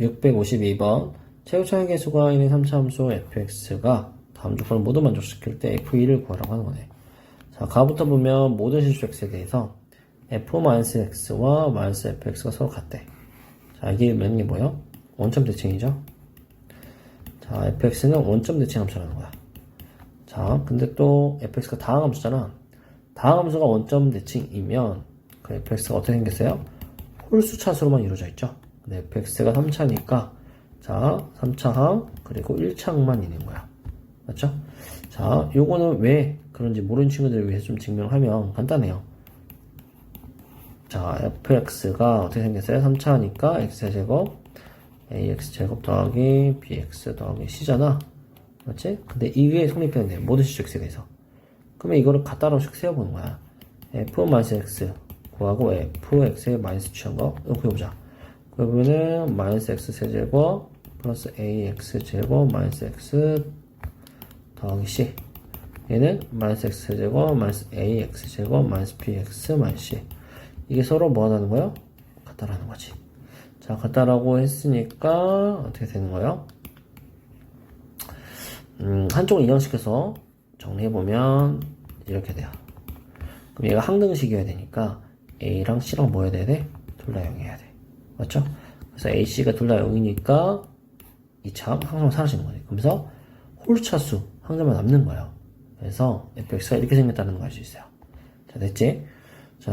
652번 최우차의 개수가 있는 3차 함수 fx가 다음 조건을 모두 만족시킬 때 f2를 구하라고 하는 거네. 자, 가부터 보면 모든 실수 x에 대해서 f-x와 -fx가 서로 같대. 자, 이게 몇게 뭐예요? 원점 대칭이죠? 자, fx는 원점 대칭 함수라는 거야. 자, 근데 또 fx가 다항 함수잖아. 다항 함수가 원점 대칭이면 그 fx가 어떻게 생겼어요? 홀수 차수로만 이루어져 있죠. 근데 fx가 3차니까 자, 3차 항 그리고 1차 항만 있는 거야. 맞죠? 자, 요거는 왜 그런지 모르는 친구들을 위해서 좀 증명하면 간단해요. 자, fx가 어떻게 생겼어요? 3차니까 x제곱 ax제곱 더하기 bx 더하기 c잖아. 맞지? 근데 이게 성립해야 돼. 모든 x에 대해서. 그러면 이거를 갖다로씩 세워보는 거야. f-x 구하고 fx에 마이너스 취한 거 이거 구해보자. 그러면은 마이너스 x 세제곱 플러스 ax 제곱 마이너스 x 더하기 c 얘는 마이너스 x 세제곱 마이너스 ax 제곱 마이너스 bx 마이너스 c 이게 서로 뭐 하는 거예요? 같다라는 거지. 자, 같다라고 했으니까 어떻게 되는 거예요? 음, 한쪽을 이항시켜서 정리해보면 이렇게 돼요. 그럼 얘가 항등식이어야 되니까 A랑 C랑 뭐 해야 돼? 둘 다 0이어야 돼. 맞죠? 그래서 A, C가 둘 다 0이니까 이차 항상 사라지는 거네. 그러면서 홀차수 항자만 남는 거예요. 그래서 fx가 이렇게 생겼다는 걸 알 수 있어요. 자, 됐지? 자,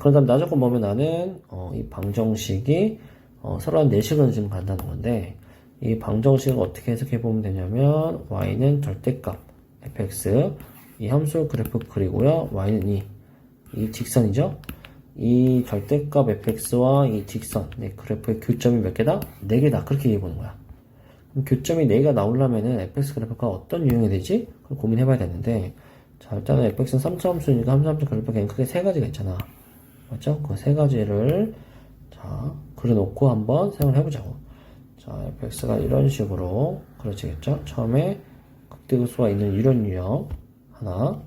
그런 다음 나조건 보면 나는 어, 이 방정식이 어, 서로 한 4식을 지금 간다는 건데 이 방정식을 어떻게 해석해 보면 되냐면 y는 절대값 fx 이 함수 그래프 그리고요 y는 이, 이 직선이죠 이 절대값 fx와 이 직선 네, 그래프의 교점이 몇 개다? 4개다 그렇게 얘기해 보는 거야 그럼 교점이 4개가 나오려면은 fx 그래프가 어떤 유형이 되지? 그걸 고민해 봐야 되는데 자 일단은 fx는 3차 함수니까 함수 함수 그래프가 그냥 크게 세 가지가 있잖아 맞죠? 그 세 가지를 자 그려놓고 한번 사용을 해보자고 자, fx가 이런 식으로 그려지겠죠? 처음에 극대극수가 있는 이런 유형 하나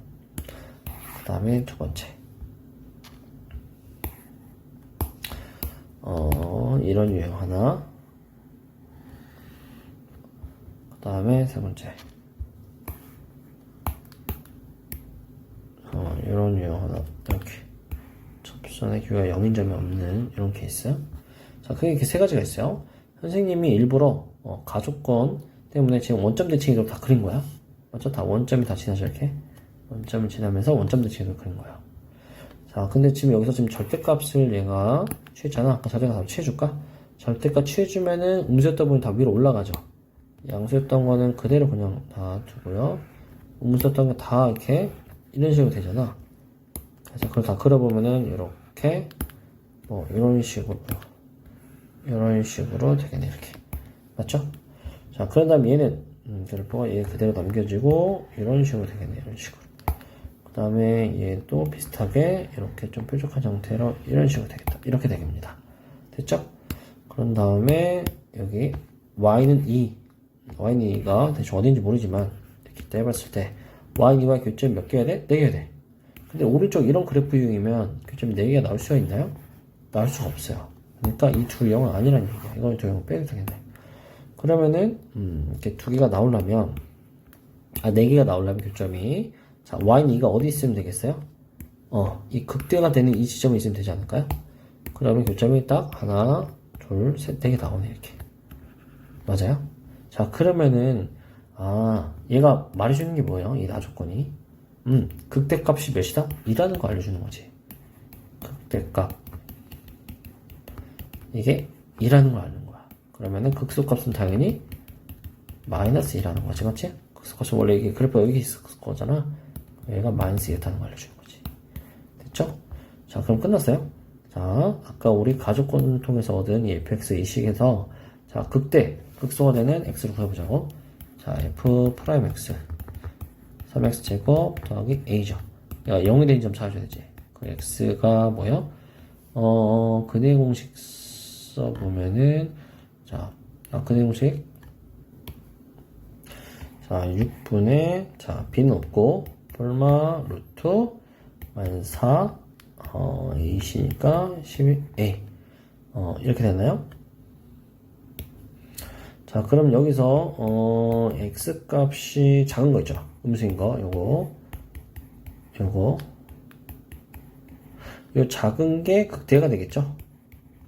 그 다음에 두 번째 어, 이런 유형 하나 그 다음에 세 번째 어, 이런 유형 하나 이렇게 접선의 기호가 0인 점이 없는 이런 케이스 자, 크게 이렇게 세 가지가 있어요 선생님이 일부러 어, 가족권 때문에 지금 원점 대칭으로 다 그린 거야. 맞죠? 다 원점이 다 지나죠 이렇게 원점을 지나면서 원점 대칭으로 그린 거야. 자, 근데 지금 여기서 지금 절대값을 얘가 취했잖아. 아까 절대값 취해줄까? 절대값 취해주면은 음수였던 분이 다 위로 올라가죠. 양수였던 거는 그대로 그냥 다 두고요. 음수였던 거다 이렇게 이런 식으로 되잖아. 그래서 그걸 다 그려보면은 이렇게 뭐 이런 식으로 이런 식으로 되겠네 이렇게 맞죠? 자 그런 다음에 얘는 음, 그래프가 얘 그대로 남겨지고 이런 식으로 되겠네 이런 식으로 그 다음에 얘도 비슷하게 이렇게 좀 뾰족한 형태로 이런 식으로 되겠다 이렇게 되겠습니다 됐죠? 그런 다음에 여기 y는 2 y는 2가 대충 어딘지 모르지만 이렇게 떼봤을 때 y는 2와 교점이 몇 개야 돼? 4개야 돼 근데 오른쪽 이런 그래프 유형이면 교점이 4개가 나올 수가 있나요? 나올 수가 없어요 그러니까 이 두 영은 아니라는 얘기야. 이걸 두 영은 빼도 되겠네. 그러면은, 음, 이렇게 두 개가 나오려면, 아, 네 개가 나오려면 교점이, 자, y는 2가 어디 있으면 되겠어요? 어, 이 극대가 되는 이 지점에 있으면 되지 않을까요? 그러면 교점이 딱 하나, 둘, 셋, 네 개 나오네, 이렇게. 맞아요? 자, 그러면은, 아, 얘가 말해주는 게 뭐예요? 이 나조건이. 음, 극대값이 몇이다? 2라는 거 알려주는 거지. 극대값. 이게 2라는 걸 아는 거야. 그러면은 극소값은 당연히 마이너스 2라는 거지, 맞지? 극소값은 원래 이게 그래프가 여기 있을 거잖아. 얘가 마이너스 2였다는 걸 알려주는 거지. 됐죠? 자, 그럼 끝났어요? 자, 아까 우리 가족권을 통해서 얻은 이 fx 이 식에서 자, 극대, 극소가 되는 x로 구해보자고. 자, f 프라임 x 3x 제곱 더하기 a죠. 야, 0이 되는 점 찾아줘야 되지. 그 x가 뭐요? 어, 근의 공식 써보면은, 자, 아, 근의 공식. 자, 6분의, 자, b는 없고, 볼마 루트, 만 4, 어, 2시니까 12, a. 어, 이렇게 됐나요? 자, 그럼 여기서, 어, x 값이 작은 거 있죠? 음수인 거, 요거. 요거. 요 작은 게 극대가 되겠죠?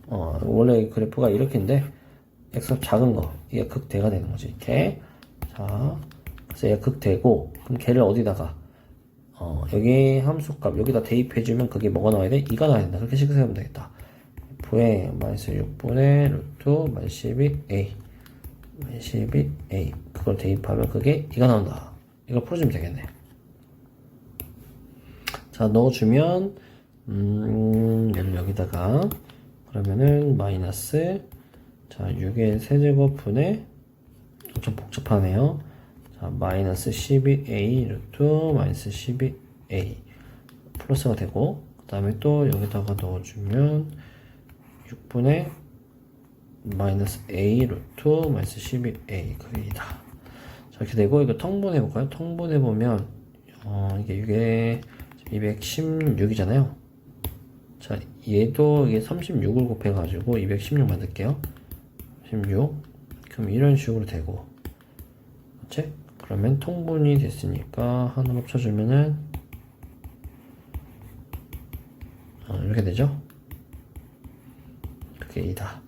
어, 원래 그래프가 이렇게인데, x 값 작은 거, 이게 극대가 되는 거지, 이렇게. 자, 그래서 얘가 극대고, 그럼 걔를 어디다가, 어, 여기 함수값, 여기다 대입해주면 그게 뭐가 나와야 돼? 2가 나와야 된다. 그렇게 식으면 되겠다. f의 마이너스 6분의 루트 마이너스 12a. 12a 그걸 대입하면 그게 2가 나온다 이걸 풀어주면 되겠네 자 넣어주면 음 얘를 여기다가 그러면은 마이너스 자 6의 세제곱분의 좀 복잡하네요 자 마이너스 12a 루트 마이너스 12a 플러스가 되고 그 다음에 또 여기다가 넣어주면 6분의 마이너스 a 루트 마이너스 12a 그게 2다. 자 이렇게 되고 이거 통분해 볼까요? 통분해 보면 어 이게 이게 216이잖아요. 자 얘도 이게 36을 곱해 가지고 216 만들게요. 16 그럼 이런 식으로 되고. 그치? 그러면 통분이 됐으니까 하나 합쳐주면은 어, 이렇게 되죠? 그게 2다.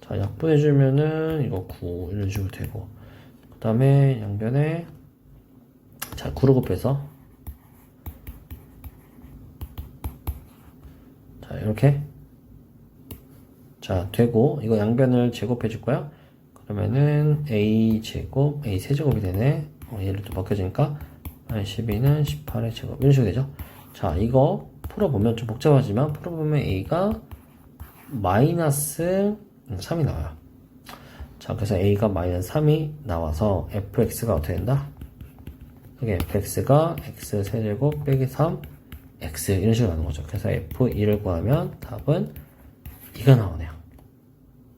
자, 약분해주면은 이거 9 이런 식으로 되고. 그 다음에 양변에 자, 9를 곱해서. 자, 이렇게. 자, 되고. 이거 양변을 제곱해 줄 거야? 그러면은 a 제곱 a 세제곱이 되네 어, 얘를 또 바뀌어지니까 12는 18의 제곱 이런 식으로 되죠 자, 이거 풀어보면 좀 복잡하지만 풀어보면 a가 마이너스 3이 나와요. 자, 그래서 a가 마이너스 3이 나와서 fx가 어떻게 된다? 그게 fx가 x 세제곱 빼기 3 x 이런 식으로 나오는 거죠. 그래서 f2를 구하면 답은 2가 나오네요.